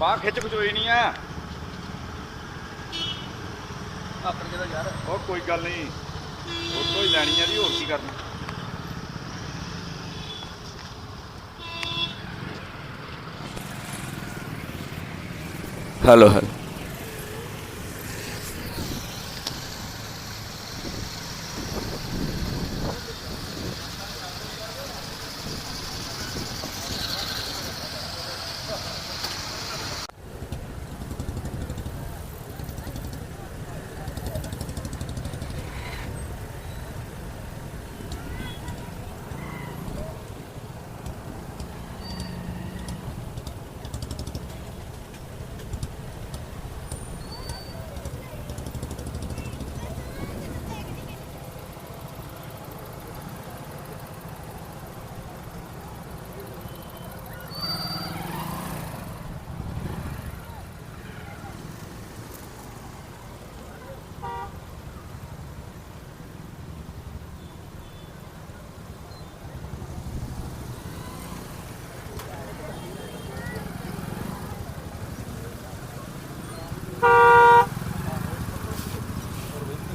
ਬਾਹ ਖਿੱਚ ਖਚੋਈ ਨਹੀਂ ਆ। ਆਪਣ ਕਿਹਦਾ ਯਾਰ। ਉਹ ਕੋਈ ਗੱਲ ਨਹੀਂ। ਉਹ ਤੋਂ ਹੀ ਲੈਣੀ ਆ ਜੀ ਹੋਰ ਕੀ ਕਰਨਾ। ਹੈਲੋ ਹੈਲੋ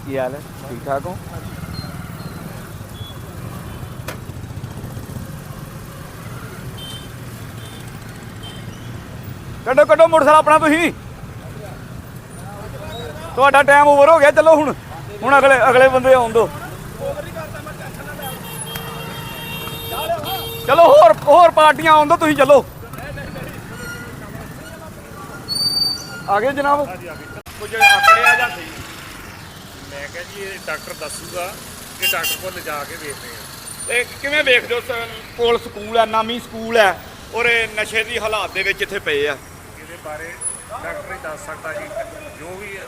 ਕੀ ਹਾਲ ਹੈ? ਠੀਕ ਠਾਕ ਹੋ? ਕੱਢੋ ਕੱਢੋ ਮੋਟਰਸਾਈਕਲ ਆਪਣਾ ਤੁਸੀਂ। ਤੁਹਾਡਾ ਟਾਈਮ ਓਵਰ ਹੋ ਗਿਆ, ਚਲੋ ਹੁਣ। ਹੁਣ ਅਗਲੇ ਅਗਲੇ ਬੰਦੇ ਆਉਣ ਦੋ। ਚਲੋ, ਹੋਰ ਹੋਰ ਪਾਰਟੀਆਂ ਆਉਣ ਦਿਓ ਤੁਸੀਂ ਚਲੋ। ਆ ਗਏ ਜਨਾਬ। ਕੁਝ ਆਕੜੇ ਆ ਜਾਂਦੇ ਮੈਂ ਕਿਹਾ ਜੀ ਇਹ ਡਾਕਟਰ ਦੱਸੂਗਾ ਕਿ ਡਾਕਟਰ ਕੋਲ ਲਿਜਾ ਕੇ ਵੇਖਦੇ ਆ। ਤੇ ਕਿਵੇਂ ਵੇਖਦੇ ਹੋ? ਸ- ਕੋਲ ਸਕੂਲ ਹੈ ਨਾਮੀ ਸਕੂਲ ਹੈ ਔਰ ਇਹ ਨਸ਼ੇ ਦੀ ਹਾਲਾਤ ਦੇ ਵਿੱਚ ਇੱਥੇ ਪਏ ਆ। ਇਹਦੇ ਬਾਰੇ ਡਾਕਟਰ ਹੀ ਦੱਸ ਸਕਦਾ ਜੀ। ਜੋ ਵੀ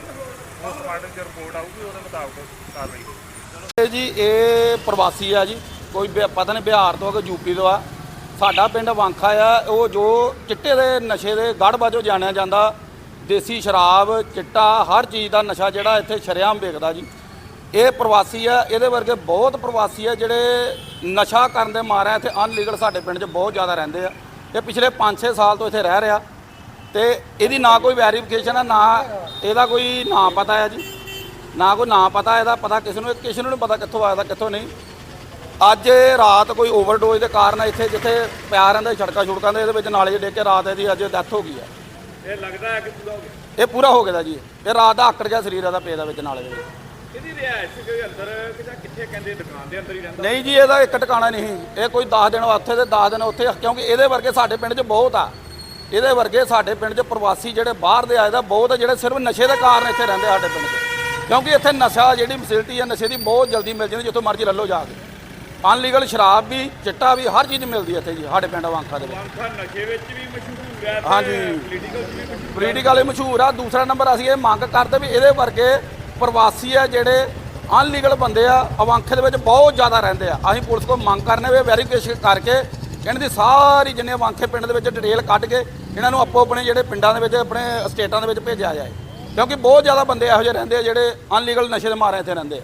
ਪੋਸਟਮਾਰਟਮ ਦੀ ਰਿਪੋਰਟ ਆਊਗੀ ਉਹਦੇ ਮੁਤਾਬਕ ਕਾਰਵਾਈ ਹੋਊਗੀ। ਇਹ ਜੀ ਇਹ ਪ੍ਰਵਾਸੀ ਆ ਜੀ। ਕੋਈ ਬਿ- ਪਤਾ ਨਹੀਂ ਬਿਹਾਰ ਤੋਂ ਕਿ ਯੂਪੀ ਤੋਂ ਆ। ਸਾਡਾ ਪਿੰਡ ਵਾਂਖਾ ਆ। ਉਹ ਜੋ ਚਿੱਟੇ ਦੇ ਨਸ਼ੇ ਦੇ ਗੜ੍ਹ ਵਜੋਂ ਜਾਣਿਆ ਜਾਂਦਾ ਦੇਸੀ ਸ਼ਰਾਬ, ਚਿੱਟਾ, ਹਰ ਚੀਜ਼ ਦਾ ਨਸ਼ਾ ਜਿਹੜਾ ਇੱਥੇ ਸ਼ਰੇਆਮ ਵੇਖਦਾ ਜੀ। ਇਹ ਪ੍ਰਵਾਸੀ ਆ, ਇਹਦੇ ਵਰਗੇ ਬਹੁਤ ਪ੍ਰਵਾਸੀ ਆ ਜਿਹੜੇ ਨਸ਼ਾ ਕਰਨ ਦੇ ਮਾਰਿਆ ਇੱਥੇ ਅਨਲੀਗਲ ਸਾਡੇ ਪਿੰਡ 'ਚ ਬਹੁਤ ਜ਼ਿਆਦਾ ਰਹਿੰਦੇ ਆ। ਇਹ ਪਿਛਲੇ 5-6 ਸਾਲ ਤੋਂ ਇੱਥੇ ਰਹਿ ਰਿਹਾ। ਤੇ ਇਹਦੀ ਨਾ ਕੋਈ ਵੈਰੀਫਿਕੇਸ਼ਨ ਆ, ਨਾ ਇਹਦਾ ਕੋਈ ਨਾਂ ਪਤਾ ਹੈ ਜੀ। ਨਾ ਕੋਈ ਨਾਂ ਪਤਾ ਇਹਦਾ, ਪਤਾ ਕਿਸੇ ਨੂੰ ਕਿਸੇ ਨੂੰ ਨਹੀਂ ਪਤਾ ਕਿੱਥੋਂ ਆਇਆ ਦਾ ਕਿੱਥੋਂ ਨਹੀਂ। ਅੱਜ ਰਾਤ ਕੋਈ ਓਵਰਡੋਜ਼ ਦੇ ਕਾਰਨ ਇੱਥੇ ਜਿੱਥੇ ਪਿਆ ਰਹਿੰਦਾ ਸੜਕਾਂ ਛੁੜਕਾਂ ਦੇ, ਇਹਦੇ ਵਿੱਚ ਨਾਲੇ 'ਚ ਡਿੱਗ ਰਾਤ ਇਹਦੀ ਅੱਜ ਡੈਥ ਹੋ ਗਈ ਹੈ ਇਹ ਲੱਗਦਾ ਹੈ ਕਿ ਪੂਰਾ ਹੋ ਗਿਆ। ਇਹ ਪੂਰਾ ਹੋ ਗਿਆ ਦਾ ਜੀ। ਇਹ ਰਾਤ ਦਾ ਆਕੜ ਗਿਆ ਸਰੀਰ ਇਹਦਾ ਪੇ ਦਾ ਵਿੱਚ ਨਾਲੇ ਦੇ ਵਿੱਚ। ਇਹਦੀ ਰਿਹਾਇਸ਼ ਕੋਈ ਅੰਦਰ ਕਿਤੇ ਕਿੱਥੇ ਕਹਿੰਦੇ ਦੁਕਾਨ ਦੇ ਅੰਦਰ ਹੀ ਰਹਿੰਦਾ? ਨਹੀਂ ਜੀ ਇਹਦਾ ਇੱਕ ਟਿਕਾਣਾ ਨਹੀਂ। ਇਹ ਕੋਈ 10 ਦਿਨ ਉੱਥੇ ਤੇ 10 ਦਿਨ ਉੱਥੇ ਕਿਉਂਕਿ ਇਹਦੇ ਵਰਗੇ ਸਾਡੇ ਪਿੰਡ 'ਚ ਬਹੁਤ ਆ। ਇਹਦੇ ਵਰਗੇ ਸਾਡੇ ਪਿੰਡ 'ਚ ਪ੍ਰਵਾਸੀ ਜਿਹੜੇ ਬਾਹਰ ਦੇ ਆਏ ਦਾ ਬਹੁਤ ਆ ਜਿਹੜੇ ਸਿਰਫ ਨਸ਼ੇ ਦੇ ਕਾਰਨ ਇੱਥੇ ਰਹਿੰਦੇ ਸਾਡੇ ਪਿੰਡ 'ਚ। ਕਿਉਂਕਿ ਇੱਥੇ ਨਸ਼ਾ ਜਿਹੜੀ ਫੈਸਿਲਿਟੀ ਹੈ ਨਸ਼ੇ ਦੀ ਬਹੁਤ ਜਲਦੀ ਮਿਲ ਜਾਂਦੀ ਜਿੱਥੋਂ ਮਰਜ਼ੀ ਲੈ ਲਓ ਜਾ ਕੇ। ਅਨਲੀਗਲ ਸ਼ਰਾਬ ਵੀ ਚਿੱਟਾ ਵੀ ਹਰ ਚੀਜ਼ ਮਿਲਦੀ ਹੈ ਇੱਥੇ ਜੀ ਸਾਡੇ ਪਿੰਡ ਵਾਂਖਾ ਦੇ ਵਿੱਚ। ਪੰਖਾ ਨਸ਼ੇ ਵਿੱਚ ਵੀ ਮਸ਼ਹੂਰ ਹੈ ਹਾਂਜੀ। ਪੋਲੀਟੀਕਲ ਵੀ ਮਸ਼ਹੂਰ ਆ। ਦੂਸਰਾ ਨੰਬਰ ਅਸੀਂ ਇਹ ਮੰਗ ਕਰਦੇ ਵੀ ਇਹਦੇ ਵਰਗੇ ਪ੍ਰਵਾਸੀ ਆ ਜਿਹੜੇ ਅਨਲੀਗਲ ਬੰਦੇ ਆ ਅਵਾਂਖੇ ਦੇ ਵਿੱਚ ਬਹੁਤ ਜ਼ਿਆਦਾ ਰਹਿੰਦੇ ਆ। ਅਸੀਂ ਪੁਲਿਸ ਕੋਲ ਮੰਗ ਕਰਨੇ ਵੀ ਵੈਰੀਫਿਕੇਸ਼ਨ ਕਰਕੇ ਇਹਨਾਂ ਦੀ ਸਾਰੀ ਜਿੰਨੇ ਅਵਾਂਖੇ ਪਿੰਡ ਦੇ ਵਿੱਚ ਡਿਟੇਲ ਕੱਢ ਕੇ ਇਹਨਾਂ ਨੂੰ ਆਪੋ ਆਪਣੇ ਜਿਹੜੇ ਪਿੰਡਾਂ ਦੇ ਵਿੱਚ ਆਪਣੇ ਸਟੇਟਾਂ ਦੇ ਵਿੱਚ ਭੇਜਿਆ ਜਾਏ। ਕਿਉਂਕਿ ਬਹੁਤ ਜ਼ਿਆਦਾ ਬੰਦੇ ਇਹੋ ਜਿਹੇ ਰਹਿੰਦੇ ਆ ਜਿਹੜੇ ਅਨਲੀਗਲ ਨਸ਼ੇ ਦੇ ਮਾਰੇ ਇੱਥੇ ਰਹਿੰਦੇ ਆ।